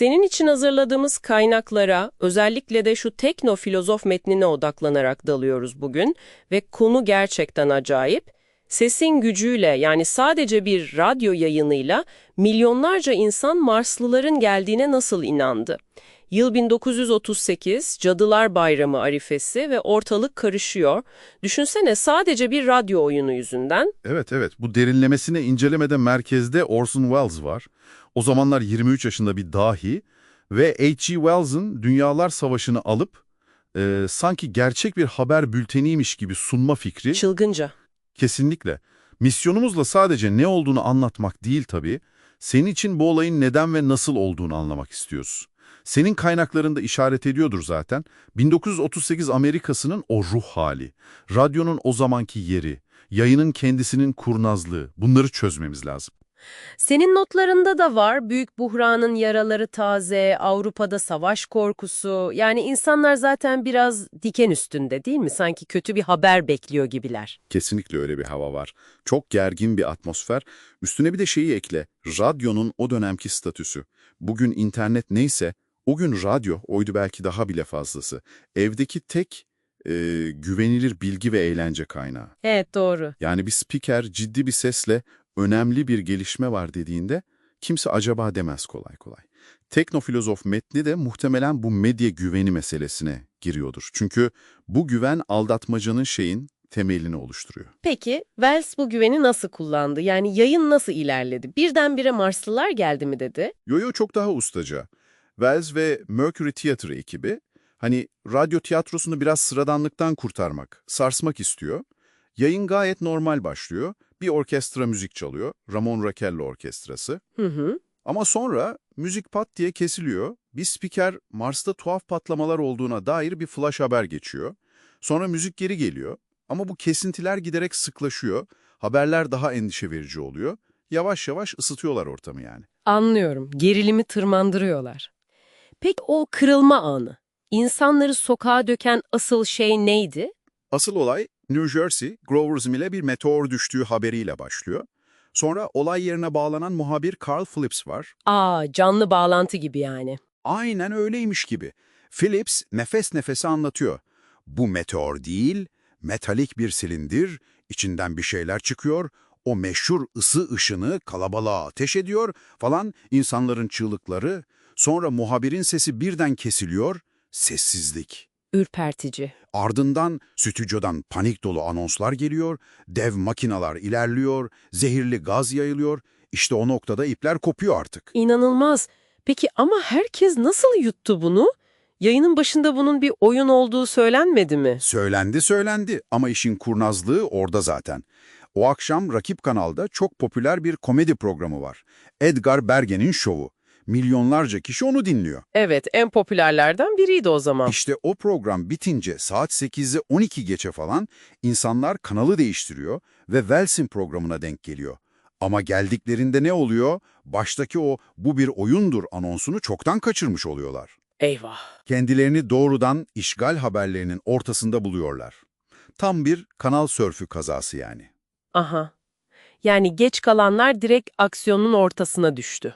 Senin için hazırladığımız kaynaklara, özellikle de şu teknofilozof metnine odaklanarak dalıyoruz bugün ve konu gerçekten acayip. Sesin gücüyle yani sadece bir radyo yayınıyla milyonlarca insan Marslıların geldiğine nasıl inandı? Yıl 1938, Cadılar Bayramı arifesi ve ortalık karışıyor. Düşünsene sadece bir radyo oyunu yüzünden. Evet evet bu derinlemesine incelemede merkezde Orson Welles var. O zamanlar 23 yaşında bir dahi ve H.G. Wells'ın Dünyalar Savaşı'nı alıp e, sanki gerçek bir haber bülteniymiş gibi sunma fikri Çılgınca. kesinlikle. Misyonumuzla sadece ne olduğunu anlatmak değil tabii, senin için bu olayın neden ve nasıl olduğunu anlamak istiyoruz. Senin kaynaklarında işaret ediyordur zaten. 1938 Amerika'sının o ruh hali, radyonun o zamanki yeri, yayının kendisinin kurnazlığı bunları çözmemiz lazım. Senin notlarında da var büyük buhranın yaraları taze, Avrupa'da savaş korkusu. Yani insanlar zaten biraz diken üstünde değil mi? Sanki kötü bir haber bekliyor gibiler. Kesinlikle öyle bir hava var. Çok gergin bir atmosfer. Üstüne bir de şeyi ekle, radyonun o dönemki statüsü. Bugün internet neyse, o gün radyo oydu belki daha bile fazlası. Evdeki tek e, güvenilir bilgi ve eğlence kaynağı. Evet doğru. Yani bir spiker ciddi bir sesle önemli bir gelişme var dediğinde kimse acaba demez kolay kolay. Teknofilozof metni de muhtemelen bu medya güveni meselesine giriyordur. Çünkü bu güven aldatmacanın şeyin temelini oluşturuyor. Peki Wells bu güveni nasıl kullandı? Yani yayın nasıl ilerledi? Birdenbire Marslılar geldi mi dedi? Yo-Yo çok daha ustaca. Wells ve Mercury Theatre ekibi hani radyo tiyatrosunu biraz sıradanlıktan kurtarmak, sarsmak istiyor. Yayın gayet normal başlıyor. Bir orkestra müzik çalıyor. Ramon Raquel'le orkestrası. Hı hı. Ama sonra müzik pat diye kesiliyor. Bir spiker Mars'ta tuhaf patlamalar olduğuna dair bir flash haber geçiyor. Sonra müzik geri geliyor. Ama bu kesintiler giderek sıklaşıyor. Haberler daha endişe verici oluyor. Yavaş yavaş ısıtıyorlar ortamı yani. Anlıyorum. Gerilimi tırmandırıyorlar. Peki o kırılma anı, insanları sokağa döken asıl şey neydi? Asıl olay New Jersey, Grover's Mill'e bir meteor düştüğü haberiyle başlıyor. Sonra olay yerine bağlanan muhabir Carl Phillips var. Aa, canlı bağlantı gibi yani. Aynen öyleymiş gibi. Phillips nefes nefese anlatıyor. Bu meteor değil, metalik bir silindir, içinden bir şeyler çıkıyor, o meşhur ısı ışını kalabalığa ateş ediyor falan insanların çığlıkları. Sonra muhabirin sesi birden kesiliyor, sessizlik. Ürpertici. Ardından stüdyodan panik dolu anonslar geliyor, dev makinalar ilerliyor, zehirli gaz yayılıyor. İşte o noktada ipler kopuyor artık. İnanılmaz. Peki ama herkes nasıl yuttu bunu? Yayının başında bunun bir oyun olduğu söylenmedi mi? Söylendi söylendi ama işin kurnazlığı orada zaten. O akşam rakip kanalda çok popüler bir komedi programı var. Edgar Bergen'in şovu. Milyonlarca kişi onu dinliyor. Evet, en popülerlerden biriydi o zaman. İşte o program bitince saat 8'i 12 geçe falan insanlar kanalı değiştiriyor ve Wells'in programına denk geliyor. Ama geldiklerinde ne oluyor? Baştaki o bu bir oyundur anonsunu çoktan kaçırmış oluyorlar. Eyvah. Kendilerini doğrudan işgal haberlerinin ortasında buluyorlar. Tam bir kanal sörfü kazası yani. Aha. Yani geç kalanlar direkt aksiyonun ortasına düştü.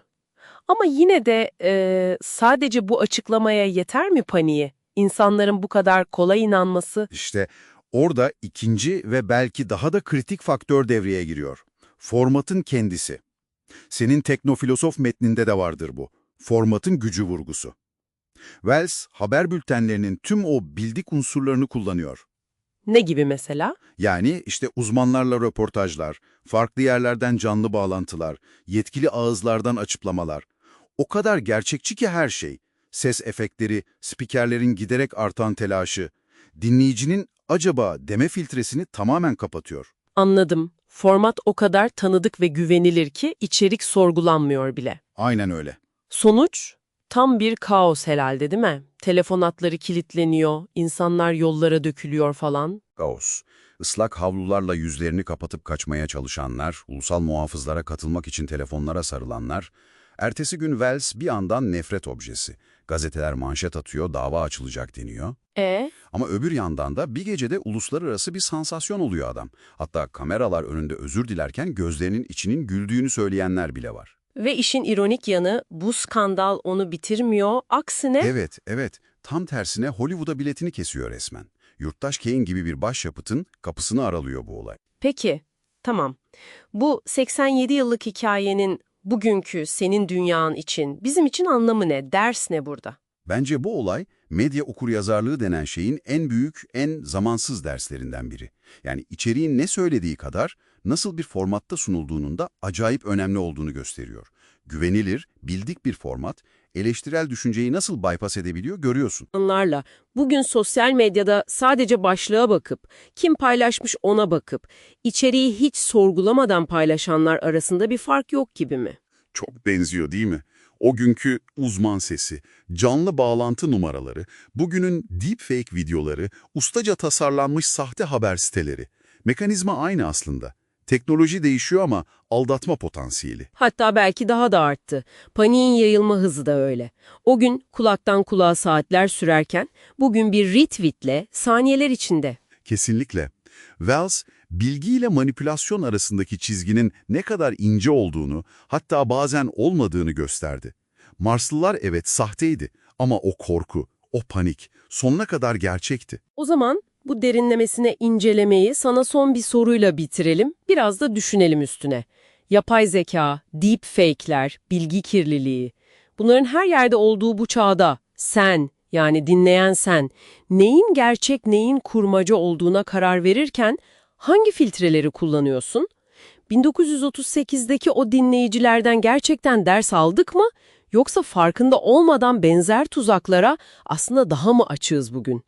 Ama yine de e, sadece bu açıklamaya yeter mi paniği? İnsanların bu kadar kolay inanması? İşte orada ikinci ve belki daha da kritik faktör devreye giriyor. Formatın kendisi. Senin teknofilosof metninde de vardır bu. Formatın gücü vurgusu. Wells, haber bültenlerinin tüm o bildik unsurlarını kullanıyor. Ne gibi mesela? Yani işte uzmanlarla röportajlar, farklı yerlerden canlı bağlantılar, yetkili ağızlardan açıklamalar. O kadar gerçekçi ki her şey. Ses efektleri, spikerlerin giderek artan telaşı, dinleyicinin acaba deme filtresini tamamen kapatıyor. Anladım. Format o kadar tanıdık ve güvenilir ki içerik sorgulanmıyor bile. Aynen öyle. Sonuç? Tam bir kaos herhalde değil mi? Telefon hatları kilitleniyor, insanlar yollara dökülüyor falan. Kaos. Islak havlularla yüzlerini kapatıp kaçmaya çalışanlar, ulusal muhafızlara katılmak için telefonlara sarılanlar. Ertesi gün Wells bir andan nefret objesi. Gazeteler manşet atıyor, dava açılacak deniyor. E Ama öbür yandan da bir gecede uluslararası bir sansasyon oluyor adam. Hatta kameralar önünde özür dilerken gözlerinin içinin güldüğünü söyleyenler bile var. Ve işin ironik yanı bu skandal onu bitirmiyor. Aksine Evet, evet. Tam tersine Hollywood'a biletini kesiyor resmen. Yurttaş Kane gibi bir başyapıtın kapısını aralıyor bu olay. Peki, tamam. Bu 87 yıllık hikayenin bugünkü senin dünyan için, bizim için anlamı ne? Ders ne burada? Bence bu olay medya okuryazarlığı denen şeyin en büyük, en zamansız derslerinden biri. Yani içeriğin ne söylediği kadar nasıl bir formatta sunulduğunun da acayip önemli olduğunu gösteriyor. Güvenilir, bildik bir format, eleştirel düşünceyi nasıl bypass edebiliyor görüyorsun. Onlarla bugün sosyal medyada sadece başlığa bakıp, kim paylaşmış ona bakıp, içeriği hiç sorgulamadan paylaşanlar arasında bir fark yok gibi mi? Çok benziyor değil mi? O günkü uzman sesi, canlı bağlantı numaraları, bugünün deepfake videoları, ustaca tasarlanmış sahte haber siteleri. Mekanizma aynı aslında. Teknoloji değişiyor ama aldatma potansiyeli. Hatta belki daha da arttı. Paniğin yayılma hızı da öyle. O gün kulaktan kulağa saatler sürerken, bugün bir retweetle saniyeler içinde. Kesinlikle. Wells, bilgiyle manipülasyon arasındaki çizginin ne kadar ince olduğunu, hatta bazen olmadığını gösterdi. Marslılar evet sahteydi ama o korku, o panik sonuna kadar gerçekti. O zaman bu derinlemesine incelemeyi sana son bir soruyla bitirelim. Biraz da düşünelim üstüne. Yapay zeka, deepfake'ler, bilgi kirliliği. Bunların her yerde olduğu bu çağda sen, yani dinleyen sen, neyin gerçek neyin kurmaca olduğuna karar verirken hangi filtreleri kullanıyorsun? 1938'deki o dinleyicilerden gerçekten ders aldık mı? Yoksa farkında olmadan benzer tuzaklara aslında daha mı açığız bugün?